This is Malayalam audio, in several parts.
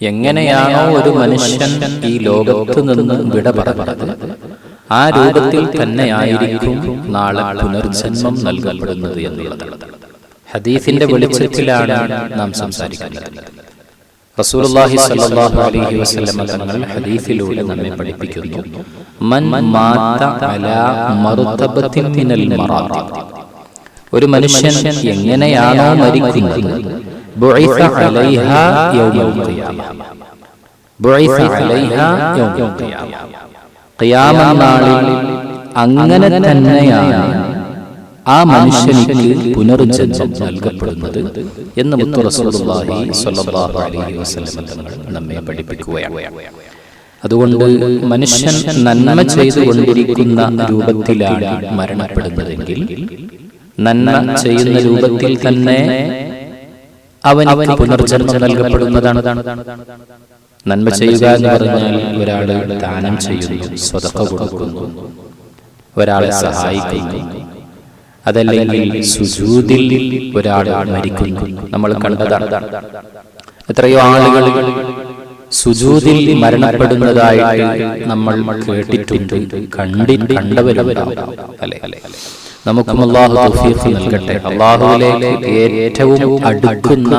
എങ്ങനെയാണോ ഒരു മനുഷ്യൻ ഈ ലോകത്ത് നിന്ന് വിട പറഞ്ഞത് ആ രൂപത്തിൽ തന്നെയായിരിക്കും നാളെ പുനർജന്മം നൽകപ്പെടുന്നത് എന്നുള്ളതാണ് ഹദീഫിന്റെ വെളിച്ചത്തിലാണ് നാം സംസാരിക്കുന്നത്. റസൂലുള്ളാഹി സ്വല്ലല്ലാഹു അലൈഹി വസല്ലം തങ്ങൾ ഹദീസിലൂടെ നമ്മെ പഠിപ്പിക്കുന്നു. മൻ മാത അലാ മിനൽ ഒരു മനുഷ്യൻ എങ്ങനെയാണോ മരിക്കുന്നത്? ബുഇസ അലൈഹാ യൗമൽ ഖിയാമ بعث അലൈഹാ യൗമൽ ഖിയാമ قيام നാളിൽ അങ്ങനെ തന്നെയാണ് ആ മനുഷ്യനിക്ക് പുനർജന്മം നൽകപ്പെടുന്നത് എന്ന് മുത്തു റസൂലുള്ളാഹി സ്വല്ലല്ലാഹു അലൈഹി വസല്ലം തങ്ങൾ നമ്മെ പഠിപ്പിക്കുകയാണ്. അതുകൊണ്ട് മനുഷ്യൻ നന്മ ചെയ്തുകൊണ്ടിരിക്കുന്ന രൂപത്തിലാണ് മരണപ്പെടുന്നതെങ്കിൽ നന്മ ചെയ്യുന്ന രൂപത്തിൽ തന്നെ അവന് പുനർജന്മം നൽകപ്പെടുന്നതാണ്. നന്മ ചെയ്യുക എന്ന് പറഞ്ഞാൽ ഒരാൾ ദാനം ചെയ്യുന്നു സ്വതക്ക കൊടുക്കുന്നു ഒരാളെ സഹായിക്കുന്നു. അതല്ലെങ്കിൽ സുജൂതിൽ ഒരാൾ മരിക്കുന്നു. നമ്മൾ കണ്ടതാണ്. എത്രയോ ആളുകൾ സുജൂതിൽ മരണപ്പെടുന്നതായിട്ട് നമ്മൾ കേട്ടിട്ടുണ്ട് കണ്ടി കണ്ടവരുണ്ടാവും അല്ലെ? നമുക്കും അള്ളാഹു തൗഫീഖ് നൽകട്ടെ. അള്ളാഹുവിലേക്ക് ഏറ്റവും അടുക്കുന്ന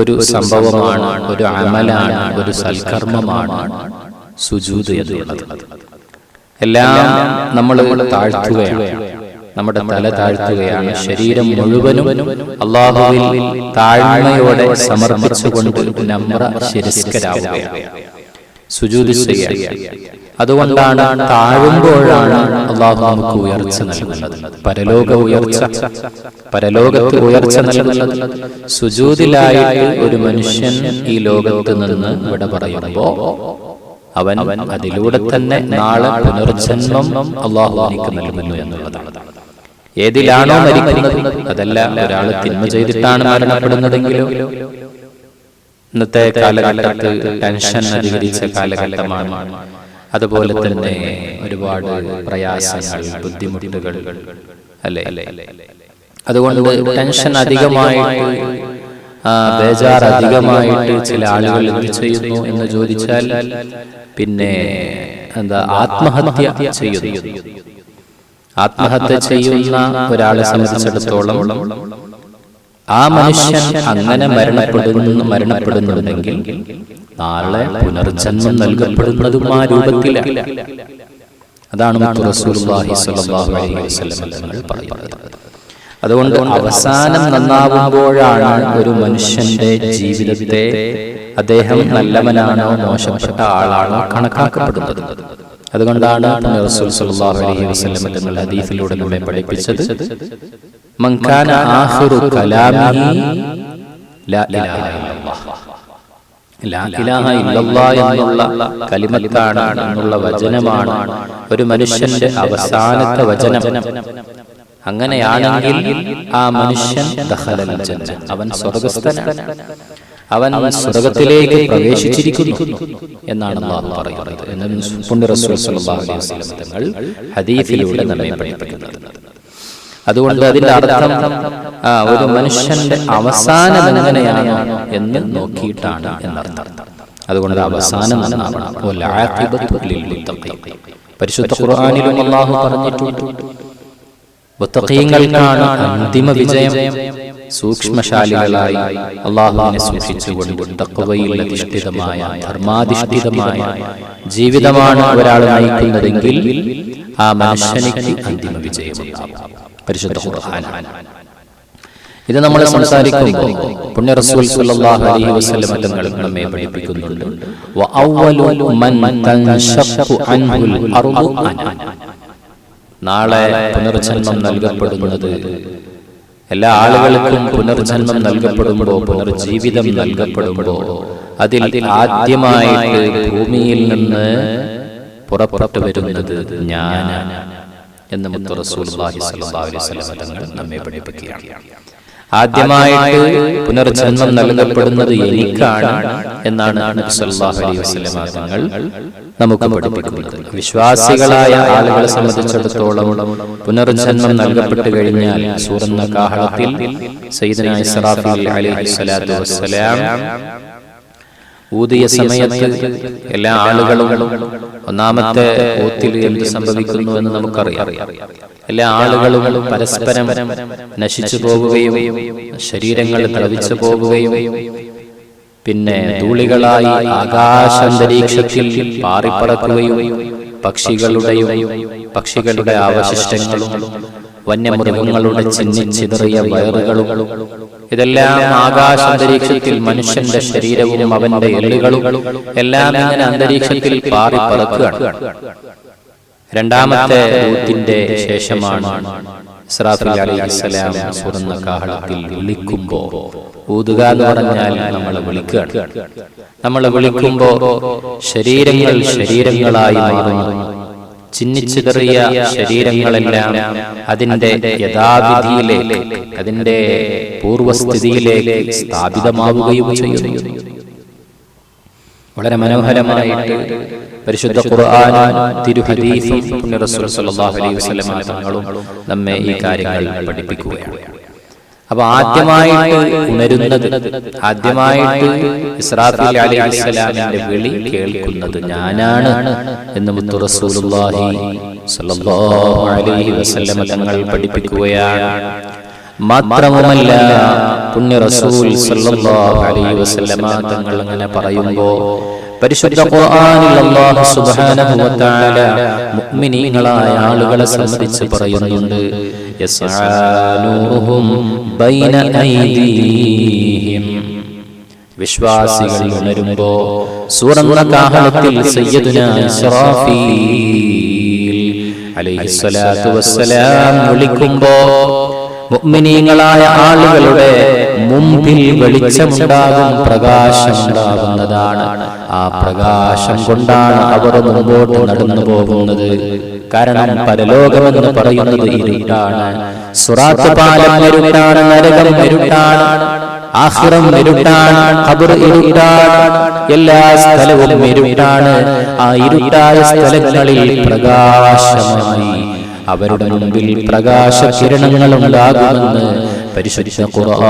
ഒരു സംഭവമാണ് ഒരു അമലാണ് ഒരു സൽക്കർമ്മമാണ് സുജൂത് എന്നുള്ളത്. എല്ലാം നമ്മൾ താഴ്ത്തുകയാണ്. നമ്മുടെ തല താഴ്ത്തുകയാണ്. ശരീരം മുഴുവനും അള്ളാഹുവിൽ താഴ്മയോടെ സമർപ്പിച്ചുകൊണ്ട് നമ്ര ശിരസ്കരാവുകയാണ്. സുജൂതി അതുകൊണ്ടാണ് താഴുമ്പോഴാണ് അള്ളാഹു നമുക്ക് ഉയർച്ച നൽകുന്നത്. പരലോക ഉയർച്ച. പരലോകത്ത് ഉയർച്ച നൽകുന്നത് സുജൂതിലായിട്ട് ഒരു മനുഷ്യൻ ഈ ലോകത്ത് നിന്ന് ഇവിടെ പറയുമ്പോ അവൻ അതിലൂടെ തന്നെ നാളെ പുനർജന്മം അള്ളാഹു എനിക്ക് നൽകുന്നു എന്നുള്ളതാണ്. ഏതിലാണോ മരിക്കുന്നത് അതല്ല ഒരാൾ തിന്മ ചെയ്തിട്ടാണ് മരണപ്പെടുന്നതെങ്കിലോ ഇന്നത്തെ കാലഘട്ടത്ത് ടെൻഷൻ അധികരിച്ച കാലഘട്ടമാണ്. അതുപോലെ തന്നെ ഒരുപാട് പ്രയാസങ്ങൾ ബുദ്ധിമുട്ടുകൾ അല്ലെ? അതുകൊണ്ട് ടെൻഷൻ അധികമായിട്ട് ബേജാർ അധികമായിട്ട് ചില ആളുകൾ എന്ത് ചെയ്യുന്നു എന്ന് ചോദിച്ചാൽ പിന്നെ എന്താ ആത്മഹത്യ ചെയ്യുന്നു. ആത്മഹത്യ ചെയ്യുന്ന ഒരാളെ സംബന്ധിച്ചിടത്തോളം ആ മനുഷ്യൻ അങ്ങനെ മരണപ്പെടുന്നു മരണപ്പെടുന്നുണ്ടെങ്കിൽ നാളെ പുനർജന്മം നൽകപ്പെടുന്നതും ആ രൂപത്തിലാണ് അതാണ് പറയുന്നത്. അതുകൊണ്ട് അവസാനം നന്നാവുമ്പോഴാണ് ഒരു മനുഷ്യന്റെ ജീവിതത്തെ അദ്ദേഹം നല്ലവനാണോ മോശപ്പെട്ട ആളാണോ കണക്കാക്കപ്പെടുന്നത്. അതുകൊണ്ടാണ് റസൂൽ സല്ലല്ലാഹു അലൈഹി വസല്ലം തങ്ങൾ ഹദീസിലൂടെ നമ്മെ പഠിപ്പിച്ചത് ആഖിറു കലാമിഹി ലാ ഇലാഹ ഇല്ലല്ലാഹ് ലാ ഇലാഹ ഇല്ലല്ലാഹ് എന്നുള്ള കലിമത്താണ് എന്നുള്ള വചനമാണ് ഒരു മനുഷ്യന്റെ അവസാനത്തെ വചനം. അങ്ങനെയാണെങ്കിൽ ആ മനുഷ്യൻ. അവൻ സ്വർഗസ്ഥനാണ്. അവൻ സ്വർഗത്തിലേക്ക് പ്രവേശിച്ചിരിക്കുന്നു എന്നാണ് അള്ളാഹു പറയുന്നത്. എന്ന് നമ്മെ പഠിപ്പിക്കുന്നത് അതുകൊണ്ട് അതിന്റെ അർത്ഥം ഒരു മനുഷ്യന്റെ അവസാനം എങ്ങനെയാണോ എന്ന് നോക്കിയിട്ടാണ് എന്നർത്ഥം. അതുകൊണ്ട് അവസാനം. പരിശുദ്ധ ഖുർആാനിലും അള്ളാഹു പറഞ്ഞിട്ടുണ്ട്. മുത്തഖീങ്ങൾക്കാണ് അന്തിമ വിജയം. സൂക്ഷ്മശാലികളായി അള്ളാഹുവിനെ സൂക്ഷിച്ചുകൊണ്ട് തക്കവയിൽ അധിഷ്ഠിതമായ ധർമാധിഷ്ഠിതമായ ജീവിതമാണ് ഒരാൾ നയിക്കുന്നതെങ്കിൽ ആ മനുഷ്യനിക്ക് അന്തിമ വിജയമുണ്ടാവും പരിശുദ്ധ ഖുർആനാണ് ഇത് നമ്മൾ സംസാരിക്കുമ്പോൾ പുണ്യ റസൂൽ സല്ലല്ലാഹു അലൈഹി വസല്ലം തങ്ങൾ നമ്മെ പഠിപ്പിക്കുന്നുണ്ട്. വ അവ്വലു മൻ തൻഷഖു അൻഹുൽ അർദു അന നാളെ പുനർജന്മം നൽകപ്പെടുന്നത് എല്ലാ ആളുകൾക്കും പുനർജന്മം നൽകപ്പെടുമ്പോ പുനർജീവിതം നൽകപ്പെടുമ്പോ അതിൽ ആദ്യമായിട്ട് ഭൂമിയിൽ നിന്ന് പുറപ്പെട്ടു വരുന്നത് ഞാനാണ് എന്ന് മുത്തു റസൂലുള്ളാഹി സ്വല്ലല്ലാഹു അലൈഹി വസല്ലം തങ്ങൾ നമ്മെ പഠിപ്പിക്കുകയാണ്. ആദ്യമായിട്ട് പുനർജന്മം നൽകപ്പെടുന്നത് എനിക്കാണ് എന്നാണ് തങ്ങൾ നമുക്ക് പഠിപ്പിക്കുന്നത്. വിശ്വാസികളായ ആളുകളെ സംബന്ധിച്ചിടത്തോളം പുനർജന്മം നൽകപ്പെട്ടു കഴിഞ്ഞാൽ സൂറന്ന കാഹളത്തിൽ സയ്യിദന ഇസ്രാഫീൽ അലൈഹി സ്വലാത്തു വസ്സലാം ഊതിയ സമയത്ത് എല്ലാ ആളുകളും ഒന്നാമത്തെ ഊത്തിൽ എന്ത് സംഭവിക്കുന്നു എന്ന് നമുക്കറിയാം. എല്ലാ ആളുകളും പരസ്പരം നശിച്ചു പോകുകയും ശരീരങ്ങൾ തളവിച്ചു പോകുകയും പിന്നെ ധൂളികളായി ആകാശാന്തരീക്ഷത്തിൽ പാറിപ്പറക്കുകയും പക്ഷികളുടെയും പക്ഷികളുടെ അവശിഷ്ടങ്ങളും വന്യമൃഗങ്ങളുടെ ചിന്നിച്ചിതറിയ വയറുകളും ഇതെല്ലാം ആകാശാന്തരീക്ഷത്തിൽ മനുഷ്യന്റെ ശരീരവും അവന്റെ എല്ലുകളും എല്ലാം ഇങ്ങനെ അന്തരീക്ഷത്തിൽ പാറിപ്പറക്കുകയാണ് രണ്ടാമത്തെ ഊത്തിന്റെ ശേഷമാണ് തുറന്ന കാഹളത്തിൽ വിളിക്കുമ്പോ ഊതുക എന്ന് പറഞ്ഞാൽ നമ്മൾ വിളിക്കുകയാണ്. നമ്മൾ വിളിക്കുമ്പോ ശരീരങ്ങൾ ശരീരങ്ങളായി മാറുന്നു. ചിന്നിച്ചിതറിയ ശരീരങ്ങളെല്ലാം അതിന്റെ യഥാവിധിയിലേക്ക് അതിന്റെ പൂർവസ്ഥിതിയിലേക്ക് സ്ഥാപിതമാവുകയും ചെയ്യുന്നു. വളരെ മനോഹരമായിട്ട് പരിശുദ്ധ ഖുർആനും തങ്ങളും നമ്മെ ഈ കാര്യങ്ങൾ പഠിപ്പിക്കുകയാണ്. അപ്പൊ ആദ്യമായിട്ട് ഉണരുന്നത് ആദ്യമായിട്ട് ഇസ്രാഫീൽ വിളി കേൾക്കുന്നത് ഞാനാണ് എന്ന് അലൈഹി തങ്ങൾ പഠിപ്പിക്കുകയാണ്. മാത്രവുമല്ല പുണ്യ റസൂൽ അലൈഹി വസല്ലമ തങ്ങൾ അങ്ങനെ പറയുമ്പോ പരിശുദ്ധ ഖുർആനിൽ അല്ലാഹു സുബ്ഹാനഹു ആളുകളെ സംബന്ധിച്ച് പറയുന്നുണ്ട് വിശ്വാസികൾ ഉണരുമ്പോ സുവർണ കാഹളത്തിൽ സയ്യിദുന ഇസ്രാഫീൽ അലൈഹിസ്സലാത്തു വസ്സലാം വിളിക്കുമ്പോ മുഅ്മിനീങ്ങളായ ആളുകളുടെ മുമ്പിൽ വെളിച്ചമുണ്ടാകും പ്രകാശമുണ്ടാകുന്നതാണ്. ആ പ്രകാശം കൊണ്ടാണ് അവർ മുമ്പോട്ട് നടന്നു പോകുന്നത് കാരണം പരലോകമെന്ന് പറയുന്നത് ഇരുട്ടാണ് സുറാത്ത് പാലം ഇരുട്ടാണ് നരകം ഇരുട്ടാണ് ആഹ്റം ഇരുട്ടാണ് ഖബർ ഇരുട്ടാണ് എല്ലാ സ്ഥലവും ഇരുട്ടാണ്. ആ ഇരുട്ടായ സ്ഥലങ്ങളിൽ പ്രകാശമായി. അവരുടെ മുമ്പിൽ പ്രകാശ കിരണങ്ങൾ ഉണ്ടാകുമെന്ന് പരിശുദ്ധ ഖുർആൻ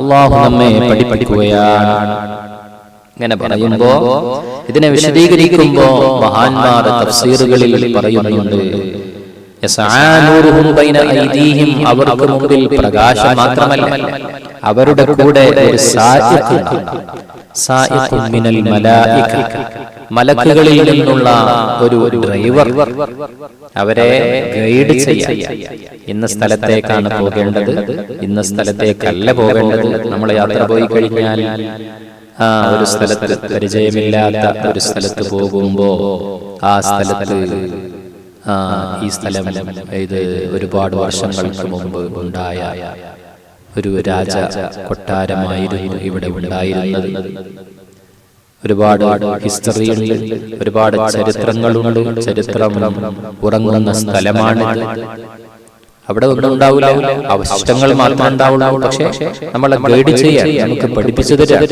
അള്ളാഹു നമ്മെ പഠിപ്പിക്കുകയാണ്. ഇങ്ങനെ പറയുമ്പോ ഇതിനെ വിശദീകരിക്കുമ്പോ മഹാന്മാർ തഫ്സീറുകളിൽ പറയുന്നുണ്ട്. അവർക്ക് മുമ്പിൽ പ്രകാശം മാത്രമല്ല അവരുടെ കൂടെ ഒരു മലക്കുകളിൽ നിന്നുള്ള ഒരു ഡ്രൈവർ അവരെ ഗൈഡ് ചെയ്യാൻ. ഇന്ന സ്ഥലത്തേക്കാണ് പോകേണ്ടത്. ഇന്ന സ്ഥലത്തേക്കല്ല പോകേണ്ടത്. നമ്മൾ യാത്ര പോയി കഴിഞ്ഞാൽ ആ ഒരു സ്ഥലത്ത് പരിചയമില്ലാത്ത ഒരു സ്ഥലത്ത് പോകുമ്പോ ആ സ്ഥലത്ത് ആ ഈ സ്ഥലം ഇത് ഒരുപാട് വർഷങ്ങൾക്ക് മുമ്പ് ഉണ്ടായ ഒരു രാജ കൊട്ടാരമായിരുന്നു ഇവിടെ ഉണ്ടായിരുന്നത്. ഒരുപാട് ഹിസ്റ്ററിയുണ്ട് ഒരുപാട് ചരിത്രങ്ങളുണ്ട്. ചരിത്രം ഉറങ്ങുന്ന സ്ഥലമാണിത്. അവിടെ ഒന്നും ഉണ്ടാവില്ല. അവശിഷ്ടങ്ങൾ മാത്രമേ ഉണ്ടാവുള്ളൂ. പക്ഷെ നമ്മളെ ഗൈഡ് ചെയ്യാൻ നമുക്ക് പഠിപ്പിച്ചു തരാം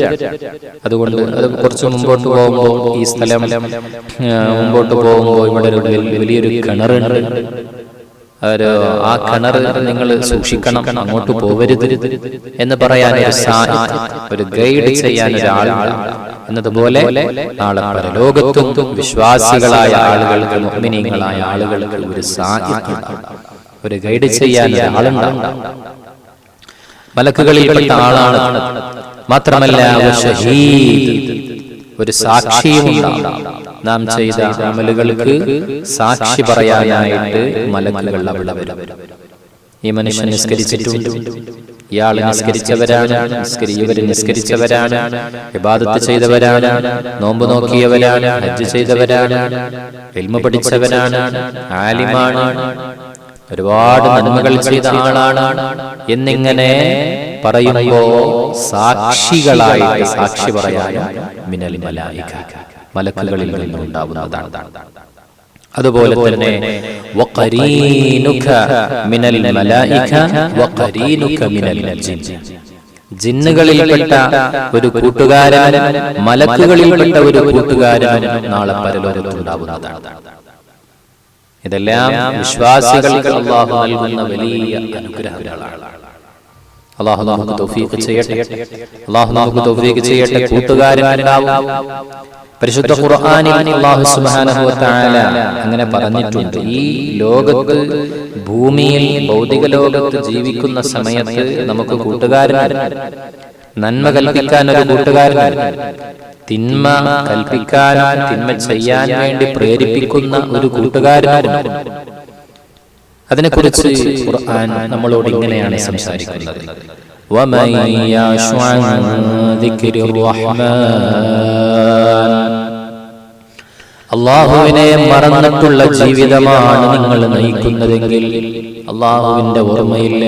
അതുകൊണ്ട് അത് കുറച്ച് മുമ്പോട്ട് പോകുമ്പോൾ ഈ സ്ഥലം മുമ്പോട്ട് പോകുമ്പോൾ ഇവിടെ ഒരു വലിയ- വലിയൊരു ഒരു ആ കിണർ നിങ്ങൾ സൂക്ഷിക്കണം അങ്ങോട്ട് പോവരുത് എന്ന് പറയാൻ ഒരു ഒരു ഗൈഡ് ചെയ്യാൻ ഒരാൾ എന്നതുപോലെ നാളെ പരലോകത്തും വിശ്വാസികളായ ആളുകൾക്ക് മുഅ്മിനീങ്ങളായ ആളുകൾക്ക് ഒരു സാഹിത്യം ഒരു ഗൈഡ് ചെയ്യാൻ ആളുണ്ടാവും. മലക്കുകളിൽപ്പെട്ട ആളാണ്. മാത്രമല്ല ഒരു സാക്ഷിയും നാം ചെയ്ത അമലുകൾക്ക് സാക്ഷി പറയാനായിട്ട് മലക്കുകൾ അവിടെ വരും. ഈ മനുഷ്യൻ നിസ്കരിച്ചിട്ടുണ്ട്. ഇയാൾ നിസ്കരിച്ചവരാണ്. നിസ്കരി ഇവർ നിസ്കരിച്ചവരാണ്. വിവാദത്ത് ചെയ്തവരാണ്. നോമ്പ് നോക്കിയവരാണ്. ഹജ്ജ് ചെയ്തവരാണ്. എൽമ പഠിച്ചവരാണ്. ആലിമാണ്. ഒരുപാട് നന്മകൾ ചെയ്ത ആളാണ്. എന്നിങ്ങനെ പറയുമ്പോ സാക്ഷികളായിട്ട് സാക്ഷി പറയാനും മിനൽ മലായിക മലക്കുകളിൽ നിന്നുണ്ടാവുന്നതാണ്. അതുപോലെ തന്നെ മിനൽ മിനൽ ജിന്നുകളിൽപ്പെട്ട ഒരു കൂട്ടുകാരൻ മലക്കുകളിൽപ്പെട്ട ഒരു കൂട്ടുകാരൻ നാളെ പരലോകത്തുണ്ടാവുന്നതാണ് ഇതെല്ലാം വിശ്വാസികൾക്ക് അള്ളാഹു നൽകുന്ന വലിയ അനുഗ്രഹങ്ങളാണ്. അള്ളാഹു നമുക്ക് തൗഫീഖ് ചെയ്യട്ടെ. അള്ളാഹു നമുക്ക് തൗഫീഖ് ചെയ്യട്ടെ. കൂട്ടുകാരുണ്ടാവും പരിശുദ്ധ ഖുർആനിൽ അള്ളാഹു സുബ്ഹാനഹു വ തആല അങ്ങനെ പറഞ്ഞിട്ടുണ്ട്. ഈ ലോകത്ത് ഭൂമിയിൽ ഭൗതിക ലോകത്ത് ജീവിക്കുന്ന സമയത്ത് നമുക്ക് കൂട്ടുകാരൻ നന്മ കൽപ്പിക്കാൻ ഒരു കൂട്ടുകാരൻ തിന്മ കൽപ്പിക്കാനോ തിന്മ ചെയ്യാൻ വേണ്ടി പ്രേരിപ്പിക്കുന്ന ഒരു കൂട്ടുകാരനും അതിനെക്കുറിച്ച് ഖുർആൻ നമ്മളോട് ഇങ്ങനെയാണ് സംസാരിക്കുന്നത്. അള്ളാഹുവിനെ മറന്നിട്ടുള്ള ജീവിതമാണ് നിങ്ങൾ നയിക്കുന്നതെങ്കിൽ അള്ളാഹുവിന്റെ ഓർമ്മയില്ല.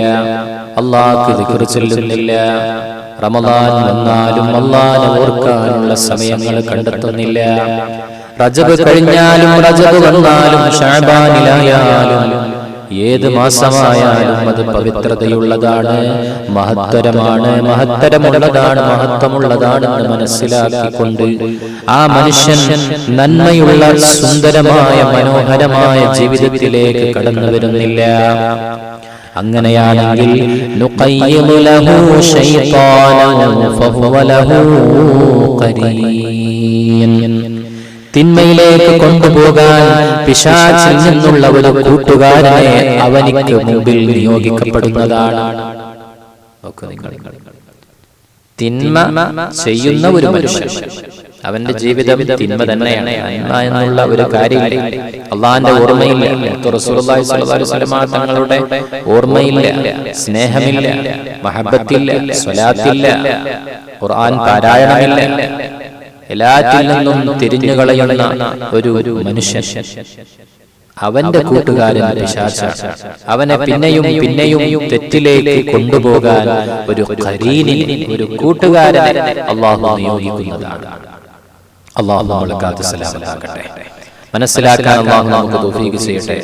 അള്ളാഹ് ചെല്ലുന്നില്ല. റമദാൻ വന്നാലും അള്ളാനെ ഓർക്കാനുള്ള സമയങ്ങൾ കണ്ടെത്തുന്നില്ല. റജബ് കഴിഞ്ഞാലും റജബ് വന്നാലും ഷാബാനിലായാലും ഏത് മാസമായാലും അത് പവിത്രതയുള്ളതാണ്. മഹത്തരമാണ് മഹത്തരമുള്ളതാണ് മഹത്വമുള്ളതാണെന്ന് മനസ്സിലാക്കിക്കൊണ്ട് ആ മനുഷ്യൻ നന്മയുള്ള സുന്ദരമായ മനോഹരമായ ജീവിതത്തിലേക്ക് കടന്നു വരുന്നില്ല. അങ്ങനെയാണെങ്കിൽ തിന്മയിലേക്ക് കൊണ്ടുപോകാൻ പിശാചിൽ നിന്നുള്ള ഒരു കൂട്ടുകാരനെ അവനിക്ക് മുമ്പിൽ നിയോഗിക്കപ്പെടുന്നതാണ്. തിന്മ ചെയ്യുന്ന ഒരു മനുഷ്യൻ. അവന്റെ ജീവിതം തിന്മ തന്നെയാണ് എന്നുള്ള ഒരു അള്ളാന്റെ ഓർമ്മയില്ല. തങ്ങളുടെ ഓർമ്മയില്ല. സ്നേഹമില്ല. മഹബത്തില്ല. സ്വലാത്തില്ല. ഖുർആൻ പാരായണമില്ല. എല്ലാറ്റിൽ നിന്നും തിരിഞ്ഞു കളയുന്ന ഒരു ഒരു മനുഷ്യൻ. അവന്റെ കൂട്ടുകാരൻ പിശാചാണ് അവനെ പിന്നെയും പിന്നെയും തെറ്റിലേക്ക് കൊണ്ടുപോകാൻ ഒരു ഖരീനിനെ ഒരു കൂട്ടുകാരനെ അള്ളാഹു നിയോഗിക്കുന്നതാണ്. അള്ളാഹു നമ്മളെ കാത്തു സലാമത്താക്കട്ടെ മനസ്സിലാക്കാൻ അള്ളാഹു നമുക്ക് തൗഫീഖ് ചെയ്യട്ടെ.